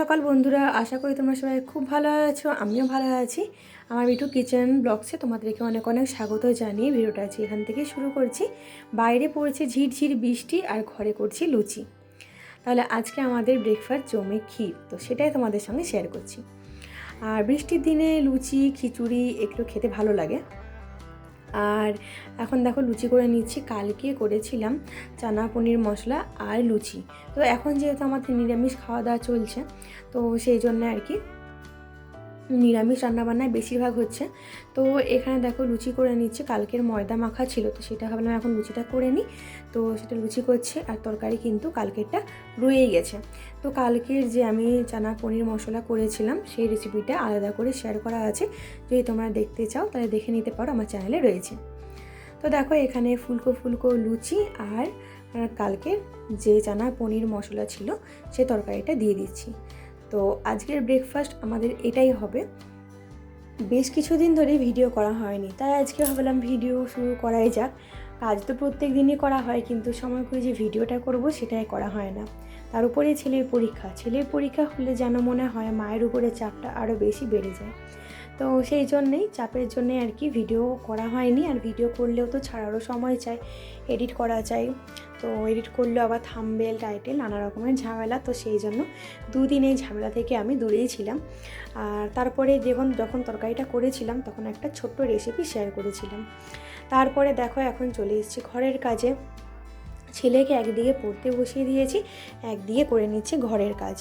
সকাল বন্ধুরা, আশা করি তোমরা সবাই খুব ভালো আছো, আমিও ভালো আছি। আমার মিঠু কিচেন ব্লগসে তোমাদেরকে অনেক অনেক স্বাগত জানিয়ে ভিডিওটা আছি এখান থেকে শুরু করছি। বাইরে পড়েছে ঝিরঝির বৃষ্টি আর ঘরে করছি লুচি। তাহলে আজকে আমাদের ব্রেকফাস্ট জমে ক্ষীর, তো সেটাই তোমাদের সঙ্গে শেয়ার করছি। আর বৃষ্টির দিনে লুচি, খিচুড়ি এগুলো খেতে ভালো লাগে। আর এখন দেখো লুচি করে নিচ্ছি, কালকে করেছিলাম চানা পনির মশলা আর লুচি। তো এখন যেহেতু আমাদের নিরামিষ খাওয়া দাওয়া চলছে, তো সেই জন্য আর কি নিরামিষ রান্নাবান্নায় বেশিরভাগ হচ্ছে। তো এখানে দেখো লুচি করে নিচ্ছে, কালকের ময়দা মাখা ছিল, তো সেটা ভাবলাম এখন লুচিটা করে নিই। তো সেটা লুচি করছে, আর তরকারি কিন্তু কালকেরটা রয়েই গেছে। তো কালকের যে আমি চানা পনির মশলা করেছিলাম, সেই রেসিপিটা আলাদা করে শেয়ার করা আছে। যদি তোমরা দেখতে চাও, তাহলে দেখে নিতে পারো, আমার চ্যানেলে রয়েছে। তো দেখো এখানে ফুলকো ফুলকো লুচি আর কালকের যে চানা পনির মশলা ছিল, সে তরকারিটা দিয়ে দিচ্ছি। তো আজকের ব্রেকফাস্ট আমাদের এটাই হবে। বেশ কিছুদিন ধরে ভিডিও করা হয়নি, তাই আজকে ভাবলাম ভিডিও শুরু করাই যাক। কাজ তো প্রত্যেক দিনই করা হয়, কিন্তু সময় করে যে ভিডিওটা করব সেটাই করা হয় না। তার উপরে ছেলের পরীক্ষা ছেলের পরীক্ষা হলে যেন মনে হয় মায়ের উপরে চাপটা আরও বেশি বেড়ে যায়। তো সেই জন্যেই, চাপের জন্যে আর কি ভিডিও করা হয়নি। আর ভিডিও করলেও তো ছাড়ারও সময় চাই এডিট করা চাই। তো এডিট করলেও আবার থামবেল টাইটেল নানা রকমের ঝামেলা। তো সেই জন্য দুদিন এই ঝামেলা থেকে আমি দূরেই ছিলাম। আর তারপরে যখন যখন তরকারিটা করেছিলাম, তখন একটা ছোট্ট রেসিপি শেয়ার করেছিলাম। তারপরে দেখো, এখন চলে এসেছি ঘরের কাজে। ছেলেকে একদিকে পড়তে বসিয়ে দিয়েছি, একদিকে করে নিচ্ছি ঘরের কাজ।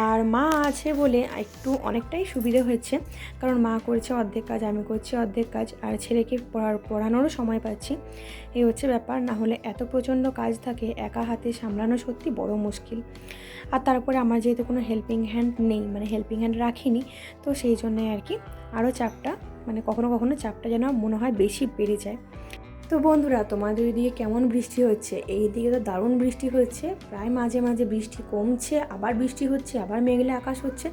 আর মা আছে বলে একটু অনেকটাই সুবিধে হয়েছে, কারণ মা করছে অর্ধেক কাজ, আমি করছি অর্ধেক কাজ, আর ছেলেকে পড়ার, পড়ানোরও সময় পাচ্ছি। এই হচ্ছে ব্যাপার, না হলে এত প্রচণ্ড কাজ থাকে, একা হাতে সামলানো সত্যি বড় মুশকিল। আর তারপরে আমার যেহেতু কোনো হেল্পিং হ্যান্ড নেই মানে হেল্পিং হ্যান্ড রাখিনি, তো সেই জন্যে আর কি আরও চাপটা মানে কখনো কখনো চাপটা যেন মনে হয় বেশি বেড়ে যায়। তো বন্ধুরা, তোমাদের দিকে কেমন বৃষ্টি হচ্ছে? এই দিকে তো দারুণ বৃষ্টি হচ্ছে। প্রায় মাঝে মাঝে বৃষ্টি কমছে, আবার বৃষ্টি হচ্ছে, আবার মেঘলে আকাশ হচ্ছে।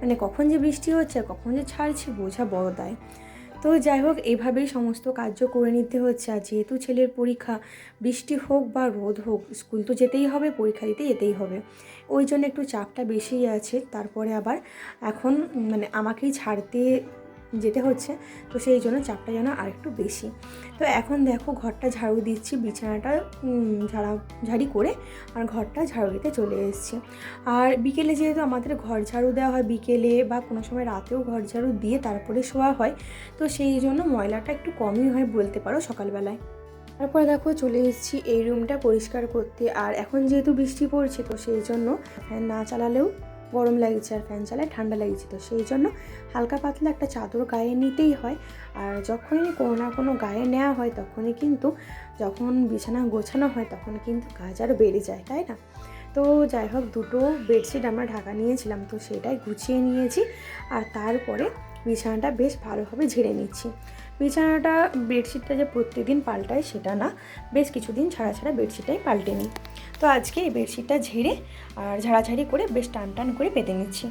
মানে কখন যে বৃষ্টি হচ্ছে, কখন যে ছাড়ছে, বোঝা বড় দায়। তো যাই হোক এইভাবেই সমস্ত কার্য করে নিতে হচ্ছে। আর যেহেতু ছেলের পরীক্ষা, বৃষ্টি হোক বা রোদ হোক, স্কুল তো যেতেই হবে, পরীক্ষা দিতে যেতেই হবে। ওই জন্য একটু চাপটা বেশিই আছে। তারপরে আবার এখন মানে আমাকেই ছাড়তে যেতে হচ্ছে। তো সেই জন্য চাপটা যেন আরেকটু বেশি। তো এখন দেখো ঘরটা ঝাড়ু দিচ্ছি, বিছানাটা ঝাড়া, ঝাড়ি করে আর ঘরটা ঝাড়ু দিতে চলে এসেছি। আর বিকেলে যেহেতু আমাদের ঘর ঝাড়ু দেওয়া হয় বিকেলে বা কোনো সময় রাতেও ঘর ঝাড়ু দিয়ে তারপরে শোয়া হয়, তো সেই জন্য ময়লাটা একটু কমই হয় বলতে পারো সকালবেলায়। তারপরে দেখো চলে এসেছি এই রুমটা পরিষ্কার করতে। আর এখন যেহেতু বৃষ্টি পড়ছে, তো সেই জন্য ফ্যান না চালালেও গরম লাগছে আর ফ্যান চালায়, ঠান্ডা লাগছে তো। সেই জন্য হালকা পাতলা একটা চাদর গায়ে নিতেই হয়। আর যখনই কোনো না কোনো গায়ে নেওয়া হয়, তখনই কিন্তু যখন বিছানা গোছানো হয়, তখন কিন্তু কাজ আরও বেড়ে যায়, তাই না? তো যাই হোক, দুটো বেডশিট আমরা ঢাকা নিয়েছিলাম, তো সেটাই গুছিয়ে নিয়েছি। আর তারপরে বিছানাটা বেশ ভালোভাবে ঝেড়ে নিচ্ছি। বিছানাটা বেডশিটটা যে প্রত্যেকদিন পাল্টায় সেটা না, বেশ কিছুদিন ছাড়া ছাড়া বেডশিটটাই পাল্টে নিই। তো আজকে এই বেডশিটটা ঝেড়ে আর ঝাড়াঝাড়ি করে বেশ টান টান করে পেতে নিচ্ছি।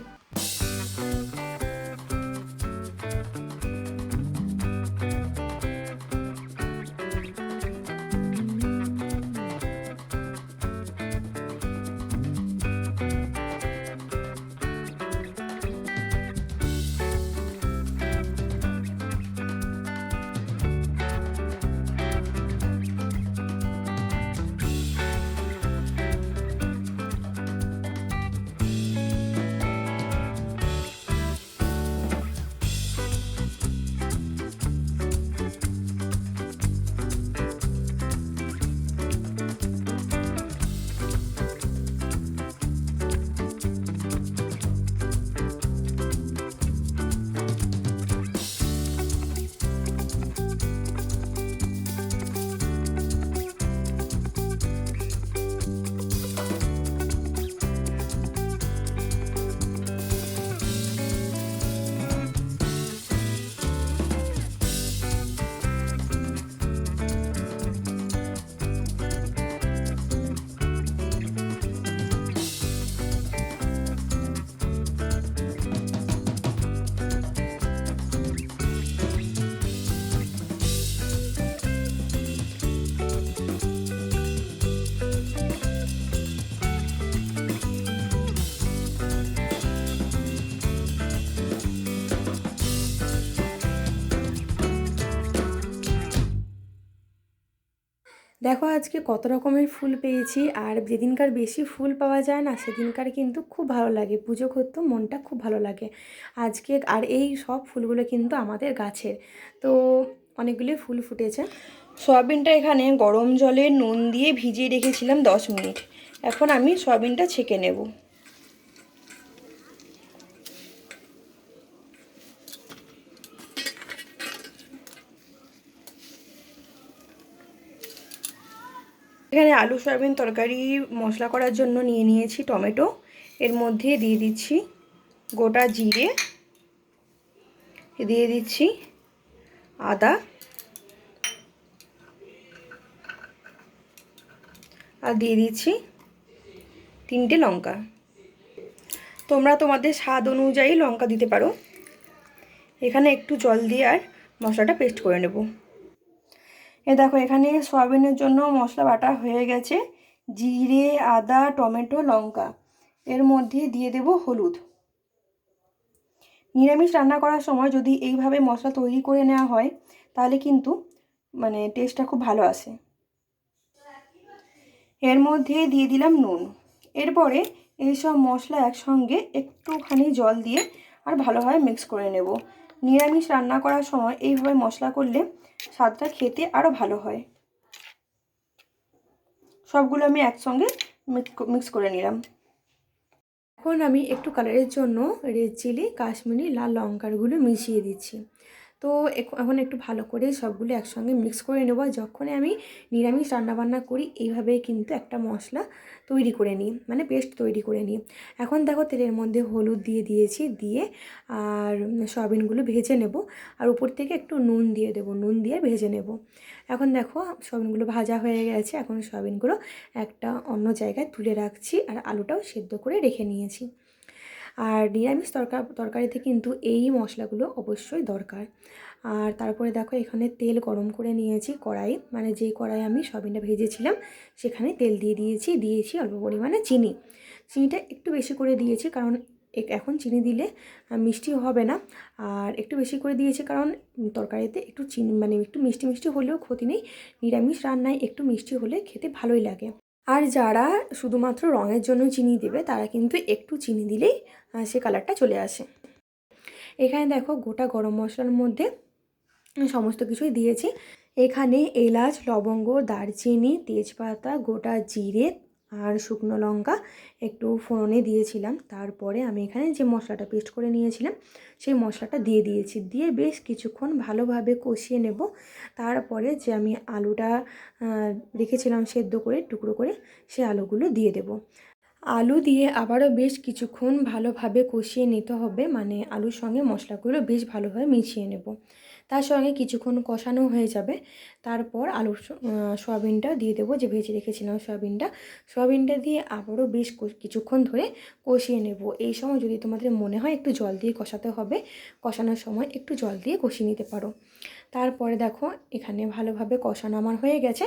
দেখো, আজকে কত রকমের ফুল পেয়েছি আর যেদিনকার বেশি ফুল পাওয়া যায় না, সেদিনকার কিন্তু খুব ভালো লাগে। পুজো করতেও মনটা খুব ভালো লাগে। আজকে আর এই সব ফুলগুলো কিন্তু আমাদের গাছের। তো অনেকগুলি ফুল ফুটেছে। সয়াবিনটা এখানে গরম জলে নুন দিয়ে ভিজিয়ে রেখেছিলাম দশ মিনিট। এখন আমি সয়াবিনটা ছেঁকে নেব। এখানে আলু, সয়াবিন তরকারি, মশলা করার জন্য নিয়ে নিয়েছি টমেটো। এর মধ্যে দিয়ে দিচ্ছি গোটা জিরে, দিয়ে দিচ্ছি আদা। আর দিয়ে দিচ্ছি তিনটে লঙ্কা। তোমরা তোমাদের স্বাদ অনুযায়ী লঙ্কা দিতে পারো। এখানে একটু জল দিয়ে আর মশলাটা পেস্ট করে নেব। এ দেখো, এখানে সয়াবিনের জন্য মশলা বাটা হয়ে গেছে। জিরে, আদা, টমেটো, লঙ্কা। এর মধ্যে দিয়ে দেব হলুদ। নিরামিষ রান্না করার সময় যদি এইভাবে মশলা তৈরি করে নেওয়া হয়, তাহলে কিন্তু মানে টেস্টটা খুব ভালো আসে। এর মধ্যে দিয়ে দিলাম নুন। এরপরে এইসব মশলা একসঙ্গে একটুখানি জল দিয়ে আর ভালোভাবে মিক্স করে নেব। নিরামিষ রান্না করার সময় এইভাবে মশলা করলে স্বাদটা খেতে আরও ভালো হয়। সবগুলো আমি একসঙ্গে মিক্স করে নিলাম। এখন আমি একটু কালারের জন্য রেড চিলি কাশ্মীরি, লাল লঙ্কারগুলো মিশিয়ে দিচ্ছি। তো এখন একটু ভালো করে সবগুলো একসঙ্গে মিক্স করে নেব যখন আমি নিরামিষ রান্নাবান্না করি এইভাবে কিন্তু একটা মশলা তৈরি করে নিই মানে পেস্ট তৈরি করে নিই। এখন দেখো তেলের মধ্যে হলুদ দিয়ে দিয়েছি, দিয়ে আর সয়াবিনগুলো ভেজে নেব আর উপর থেকে একটু নুন দিয়ে দেবো, নুন দিয়ে ভেজে নেব। এখন দেখো সয়াবিনগুলো ভাজা হয়ে গেছে, এখন সয়াবিনগুলো একটা অন্য জায়গায় তুলে রাখছি আর আলুটাও সেদ্ধ করে রেখে নিয়েছি। আর নিরামিষ তরকা, তরকারিতে কিন্তু এই মশলাগুলো অবশ্যই দরকার। আর তারপরে দেখো এখানে তেল গরম করে নিয়েছি কড়াই। মানে যে কড়াই আমি সবিনটা ভেজেছিলাম, সেখানে তেল দিয়ে দিয়েছি দিয়েছি অল্প পরিমাণে চিনি। চিনিটা একটু বেশি করে দিয়েছি কারণ এখন চিনি দিলে মিষ্টি হবে না। আর একটু বেশি করে দিয়েছি কারণ তরকারিতে একটু চিনি মানে একটু মিষ্টি মিষ্টি হলেও ক্ষতি নেই। নিরামিষ রান্নায় একটু মিষ্টি হলে খেতে ভালোই লাগে। আর যারা শুধুমাত্র রঙের জন্য চিনি দেবে, তারা কিন্তু একটু চিনি দিলেই সে কালারটা চলে আসে। এখানে দেখো গোটা গরম মশলার মধ্যে সমস্ত কিছুই দিয়েছি। এখানে এলাচ, লবঙ্গ, দারচিনি, তেজপাতা, গোটা জিরে আর শুকনো লঙ্কা একটু ফোড়নে দিয়েছিলাম। তারপরে আমি এখানে যে মশলাটা পেস্ট করে নিয়েছিলাম, সেই মশলাটা দিয়ে দিয়েছি। দিয়ে বেশ কিছুক্ষণ ভালোভাবে কষিয়ে নেব। তারপরে যে আমি আলুটা রেখেছিলাম সেদ্ধ করে, টুকরো করে, সে আলুগুলো দিয়ে দেব। আলু দিয়ে আবারও বেশ কিছুক্ষণ ভালোভাবে কষিয়ে নিতে হবে। মানে আলুর সঙ্গে মশলাগুলো বেশ ভালোভাবে মিশিয়ে নেব। তার সঙ্গে কিছুক্ষণ কষানো হয়ে যাবে। তারপর আলুর সয়াবিনটা দিয়ে দেবো। যে ভেজে রেখেছিলাম সয়াবিনটা সয়াবিনটা দিয়ে আবারও বেশ কিছুক্ষণ ধরে কষিয়ে নেব। এই সময় যদি তোমাদের মনে হয় একটু জল দিয়ে কষাতে হবে, কষানোর সময় একটু জল দিয়ে কষিয়ে নিতে পারো। তারপরে দেখো এখানে ভালোভাবে কষানো আমার হয়ে গেছে।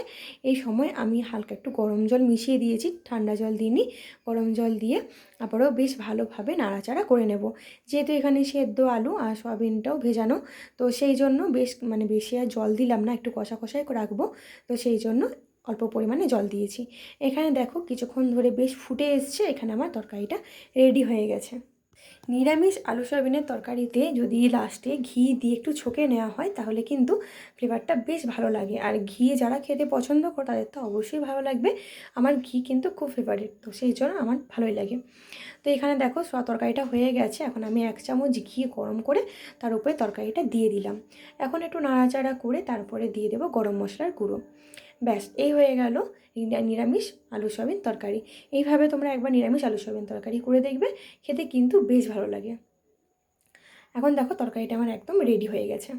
এই সময় আমি হালকা একটু গরম জল মিশিয়ে দিয়েছি, ঠান্ডা জল দিইনি। গরম জল দিয়ে আবারও বেশ ভালোভাবে নাড়াচাড়া করে নেব। যেহেতু এখানে সেদ্ধ আলু আর সয়াবিনটাও ভেজানো, তো সেই জন্য বেশ মানে বেশি আর জল দিলাম না, একটু কষা কষাই রাখব। তো সেই জন্য অল্প পরিমাণে জল দিয়েছি। এখানে দেখো কিছুক্ষণ ধরে বেশ ফুটে এসছে, এখানে আমার তরকারিটা রেডি হয়ে গেছে। নিরামিষ আলু সয়াবিনের তরকারিতে যদি লাস্টে ঘি দিয়ে একটু ছকে নেওয়া হয়, তাহলে কিন্তু ফ্লেভারটা বেশ ভালো লাগে। আর ঘি যারা খেতে পছন্দ করে, তাদের তো অবশ্যই ভালো লাগবে। আমার ঘি কিন্তু খুব ফেভারিট তো সেই জন্য আমার ভালোই লাগে। তো এখানে দেখো, সোয়া তরকারিটা হয়ে গেছে। এখন আমি এক চামচ ঘি গরম করে তার উপরে তরকারিটা দিয়ে দিলাম। এখন একটু নাড়াচাড়া করে তারপরে দিয়ে দেবো গরম মশলার গুঁড়ো। ব্যাস, এই হয়ে গেল। নিরামিষ আলু সয়াবিন তরকারি। এইভাবে তোমরা একবার নিরামিষ আলু সয়াবিন তরকারি করে দেখবে, খেতে কিন্তু বেশ ভালো লাগে। এখন দেখো তরকারিটা আমার একদম রেডি হয়ে গেছে।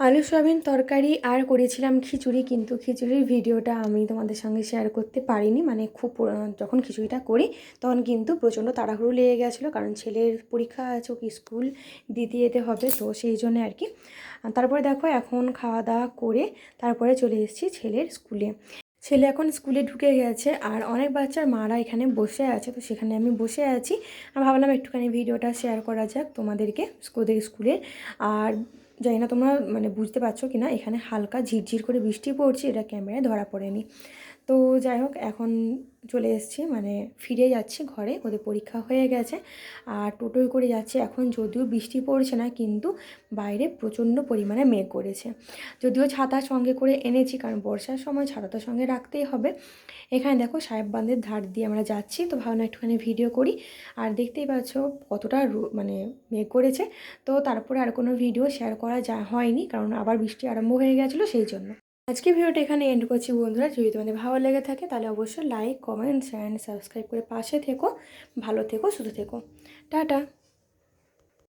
আলু, সয়াবিন তরকারি আর করেছিলাম খিচুড়ি, কিন্তু খিচুড়ির ভিডিওটা আমি তোমাদের সঙ্গে শেয়ার করতে পারিনি। মানে খুব যখন খিচুড়িটা করি, তখন কিন্তু প্রচণ্ড তাড়াহুড়ো লেগে গেছিল, কারণ ছেলের পরীক্ষা আছে, ওকে স্কুল দিতে যেতে হবে, তো সেই জন্য আর কি। তারপরে দেখো, এখন খাওয়া দাওয়া করে তারপরে চলে এসেছি ছেলের স্কুলে। ছেলে এখন স্কুলে ঢুকে গেছে, আর অনেক বাচ্চার মারা এখানে বসে আছে, তো সেখানে আমি বসে আছি। আমি ভাবলাম একটুখানি ভিডিওটা শেয়ার করা যাক তোমাদেরকে, ওদের স্কুলে আর জানি না তোমরা মানে বুঝতে পারছ কি না এখানে হালকা ঝিরঝির করে বৃষ্টি পড়ছে, এটা ক্যামেরায় ধরা পড়েনি। তো যাই হোক, এখন চলে এসেছি মানে ফিরে যাচ্ছি ঘরে, ওদের পরীক্ষা হয়ে গেছে। আর টোটোয় করে যাচ্ছে এখন, যদিও বৃষ্টি পড়ছে না, কিন্তু বাইরে প্রচণ্ড পরিমাণে মেঘ করেছে। যদিও ছাতা সঙ্গে করে এনেছি, কারণ বর্ষার সময় ছাতা তো সঙ্গে রাখতেই হবে। এখানে দেখো, সাহেব বাঁধের ধার দিয়ে আমরা যাচ্ছি, তো ভাবনা একটুখানি ভিডিও করি। আর দেখতেই পাচ্ছ, কতটা মানে মেঘ করেছে। তো তারপরে আর কোনো ভিডিও শেয়ার করা যা, হয়নি, কারণ আবার বৃষ্টি আরম্ভ হয়ে গেছিল, সেই জন্য। আজকে ভিডিওটা এখানে এন্ড করছি বন্ধুরা। যদি তোমাদের ভালো লেগে থাকে, তাহলে অবশ্যই লাইক কমেন্টস অ্যান্ড সাবস্ক্রাইব করে পাশে থেকো, ভালো থেকো শুধু থেকো। টাটা।